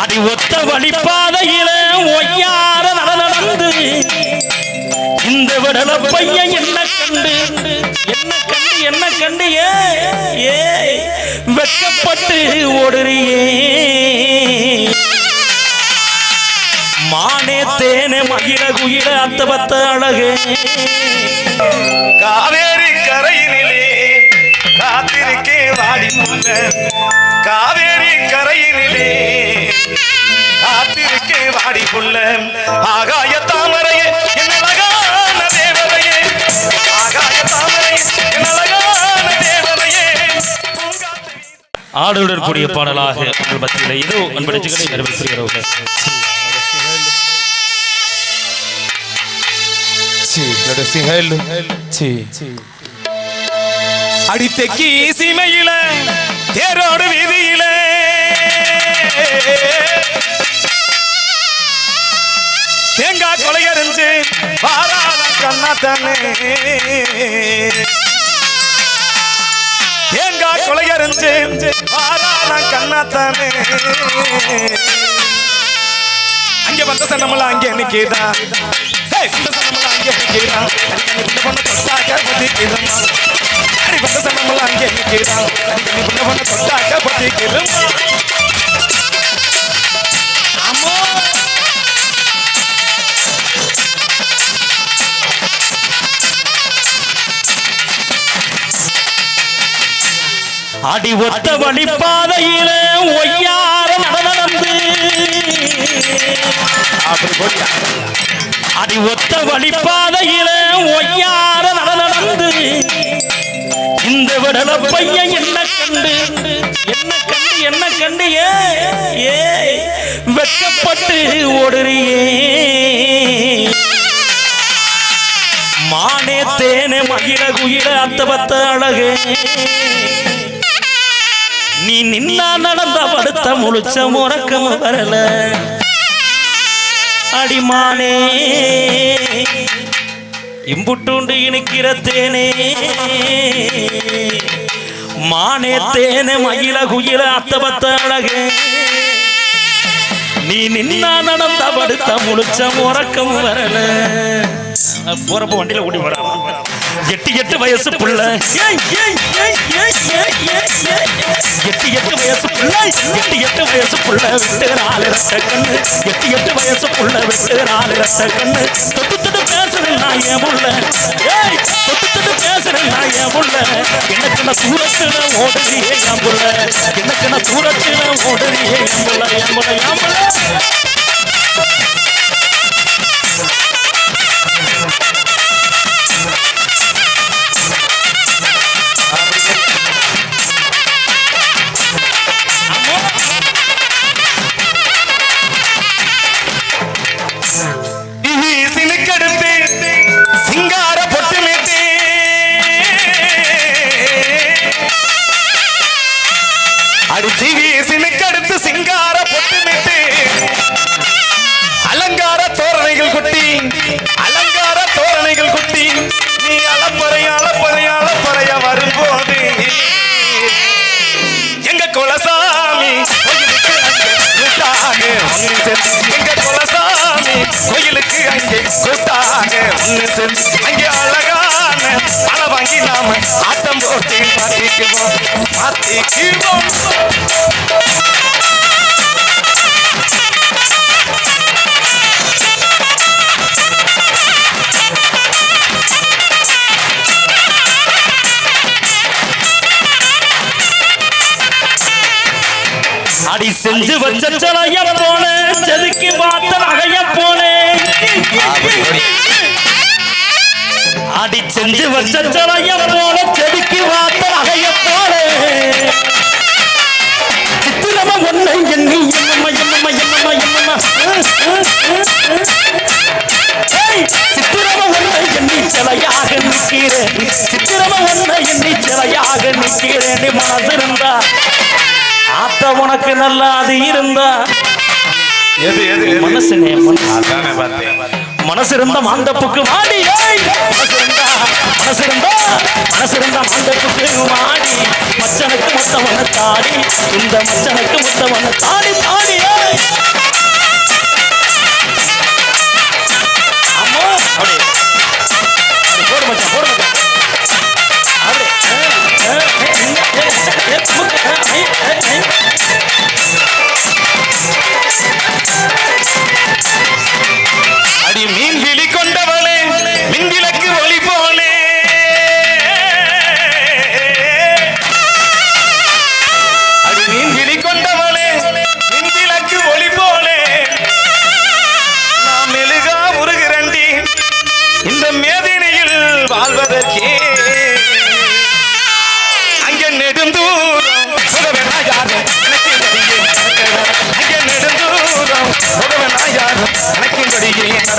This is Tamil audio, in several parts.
அடி ஒத்த வழிப்பாதையில ஒய்யார நடந்து. இந்த விடல பையன் என்ன கண்டு? என்ன கண்டு என்ன கண்டு? ஏ ஏ வெட்கப்பட்டு ஓடுறியே. மானே தேனே மகிழ குயில அத்த பத்த அழகு. காவேரி கரையினிலே காத்திருக்கே வாடி முல்ல காவேரி கரையினிலே காத்திருக்கே வாடி புல்ல ஆகாய தாமரையே என் அழகான தேவதையே. ஆகாய தாமரையே என் அழகான தேவதையே. பூங்காற்று ஆடுடன் கூடிய பாடலாக உங்கள் மத்தியில் இதோ அன்படிச்சுகளை நிறைவேற்றுகிறவர்கள் அடித்தக்கி சீமையில தேரோடு வீதியிலே. தேங்காய் கொலையறிஞ்சு வாராத கண்ணாத்தானே. தேங்காய் கொலையறிஞ்சு வாராத கண்ணாத்தானே. அங்கே வந்த சனமெல்லாம் அங்கே நிக்கிறா அங்கே வந்த சனமெல்லாம் அங்க நிக்கிறா அடிக்கடி புள்ள பொண்ணு தொட்டாக்க பத்திக்கிறமா சனமெல்லாம் அங்க நிக்கிறா தொட்டாக்க பத்திக்கிறமா அடி ஒத்த வழிப்பாதையில ஒய்யார நடந்து அடி ஒத்த வழிப்பாதையில ஒய்யார நடந்து இந்த விடல பையன் என்ன கண்டு? என்ன கண்டு என்ன கண்டு? ஏ ஏ ஓடுறியே. மானே தேனே மகிழ குயில அத்த பத்த அழகு. நீ நின்னா நடந்த படுத்த முழிச்ச முறக்கம் வரல. அடிமானே. இம்புட்டுண்டு இனிக்கிற தேனே. மானே தேனே மயில குயில அத்தபத்த அழகு. நீ நின்னா நடந்த படுத்த முழிச்ச உறக்கம் வரல. போறப்ப வண்டியில ஓடி வர எட்டு எட்டு வயசு புள்ள. எட்டு எட்டு வயசு புள்ள. எட்டு எட்டு வயசு புள்ள. விட்டு நாலு ரத்த கண்ணு. எட்டு எட்டு வயசு புள்ள. விட்டு நாலு ரத்த கண்ணு. தொட்டு தொட்டு பேசுறேன் நான் புள்ள. ஏய் தொட்டு தொட்டு பேசுறேன் நான் என் புள்ள. எனக்கு நான் தூரத்துல ஓடுறியே என் புள்ள. எனக்கு நான் தூரத்துல ஓடுறியே என் புள்ள என் புள்ள என் புள்ள. மாத்திக்குவோம் மாத்திக்குவோம் அடி செஞ்சு வச்ச அடி செஞ்சு வச்ச சலைய போன செதுக்கி பார்த்த நகைய போன சித்திரம ஒன்னை எண்ணி எம்மம்மா எம்மம்மா எம்மம்மா எம்மம்மா சித்திரம ஒன்னை எண்ணி சிலையாக நிற்கிறேன். சித்திரம ஒன்னை எண்ணி சிலையாக நிற்கிறேன். நீ மனசு இருந்தா ஆத்த உனக்கு நல்லா அது இருந்தா. எது எது மனசுனே மனசு. அதானே பார்த்தேன். மனசிருந்த மாந்தப்புக்கு மாடி ஏய்! மனசு மாந்தப்புக்கு மாடி மச்சனுக்கு மொத்தவன தாடி இந்த மச்சனுக்கு மொத்தவன தாடி தாடி அம்மா!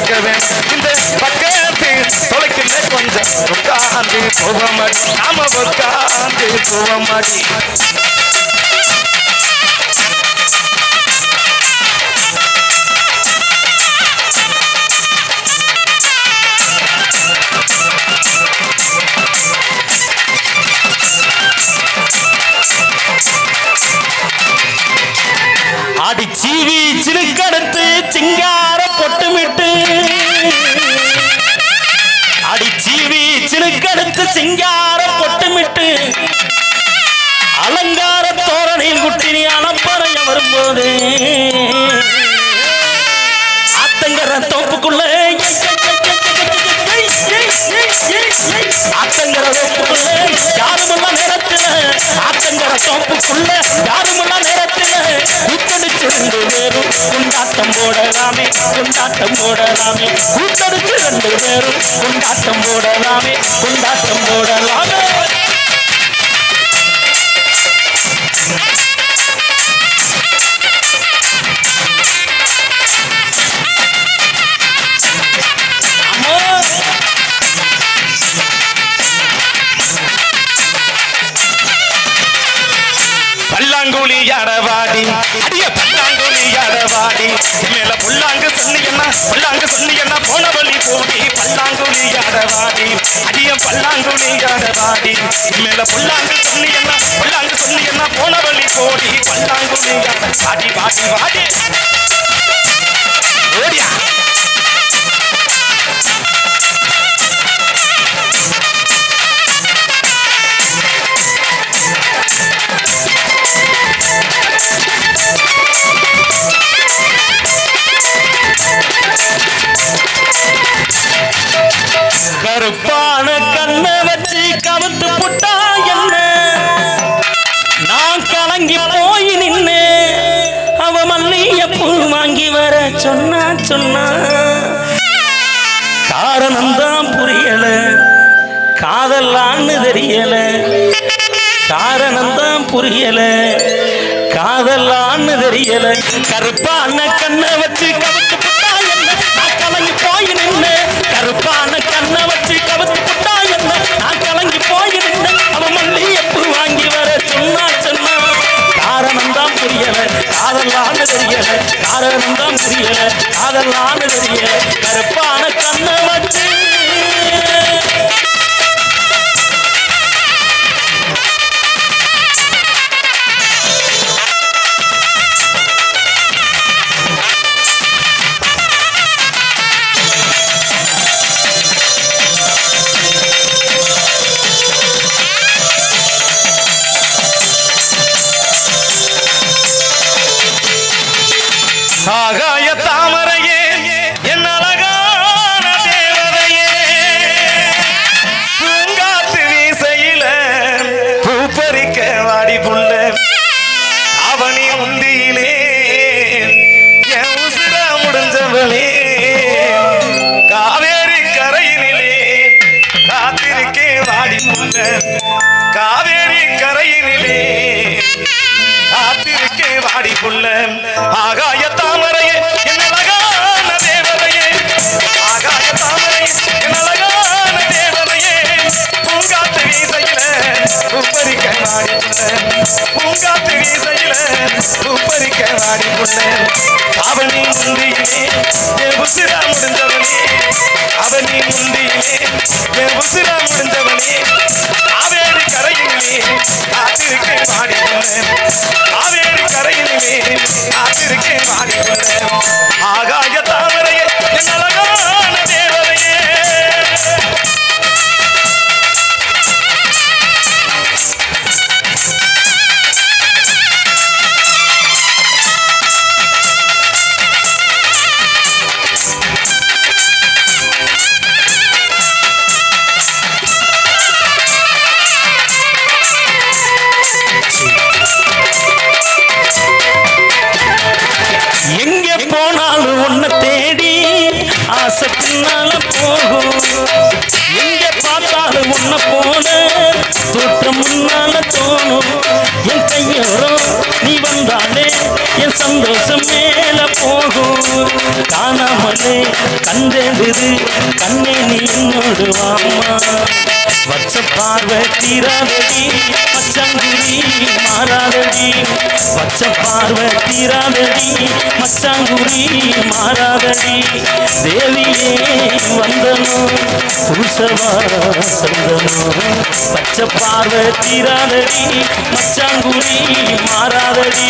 எனக்கின்படியே இந்த பக்கத்து சொலைக்குள்ள கொஞ்சம் உட்கார்ந்து போவமடி நாம உட்கார்ந்து போவமடி அடி சீவி சினுக்கடுத்து சிங்கா சிங்கார பொட்டுமிட்டு அலங்கார தோரணையில் குட்டினி அனப்பறைய வரும்போது ஆத்தங்கர தோப்புக்குள்ள அத்தங்கர தோப்புக்குள்ள யாருமெல்லாம் நேரத்தில் அத்தங்கர தோப்புக்குள்ள யாருமெல்லாம் நேரத்தில் கூத்தடிச்சு ரெண்டு பேரும் கொண்டாட்டம் போடலாமே குண்டாட்டம் போடலாமே. கூத்தடிச்சு ரெண்டு பேரும் கொண்டாட்டம் போடலாமே கொண்டாட்டம் புல்லாங்கு சொன்னியன்னா போன வழி போடி பல்லாங்குழி அடவாடி அடிய பல்லாங்குழி அடவாடி மேல புல்லாங்கு சொன்னியன்னா புல்லாங்கு சொன்னியன்னா போன வழி போடி பல்லாங்குழி அடவாடி வாடி வாடி. ஓடியா? சொன்னா? சொன்னா காரணம்தான் புரியல. காதல்லான்னு தெரியல. காரணம்தான் புரியல. காதல்லான்னு தெரியல. கருப்பான கண்ணை வச்சு கவிட்டு அதெல்லாம் தெரியல என் உசிரா கண்டெழுது கண்ணே நீ என்னோடு வாமா வச்ச பார்வை தீராதடி மச்சாங்குடி மாறாதடி. வச்ச பார்வை தீராதடி மச்சாங்குடி மாறாதடி. தேவியே வந்தனோ புருஷவா சந்தனோ. பச்ச பார்வை தீராதடி மச்சாங்குடி மாறாதடி.